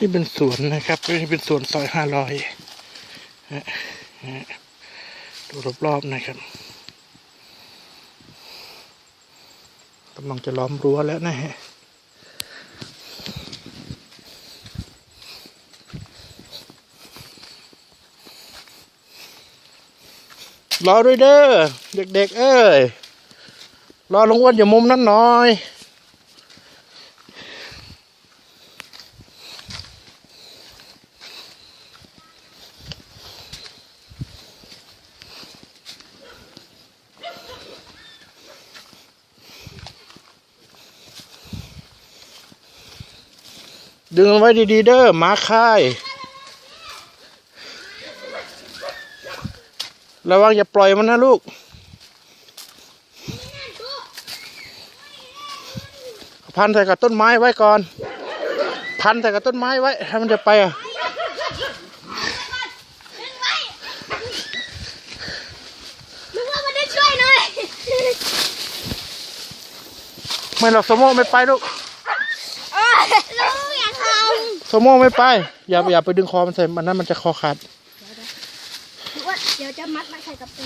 นี่เป็นสวนนะครับนี่เป็นสวนซอยห้าร้อยดูรอบๆนะครับกำลังจะล้อมรั้วแล้วนะฮะรอด้วยเด้อเด็กๆ เอ้ยรอลงอ้วนอย่ามุมนั้นหน่อย ดึงไว้ดีๆเด้อหมาค่าย ระวังอย่าปล่อยมันนะลูกพันใส่กับต้นไม้ไว้ก่อน พันใส่กับต้นไม้ไว้ถ้ามันจะไปอะนึกว่ามันได้ช่วยหน่อยไม่หรอกสมโมไม่ไปลูก สมโมไม่ไป อย่าอย่าไปดึงคอมันใส่มันนั้นมันจะคอขาด เดี๋ยวจะมัดมันใส่กับตี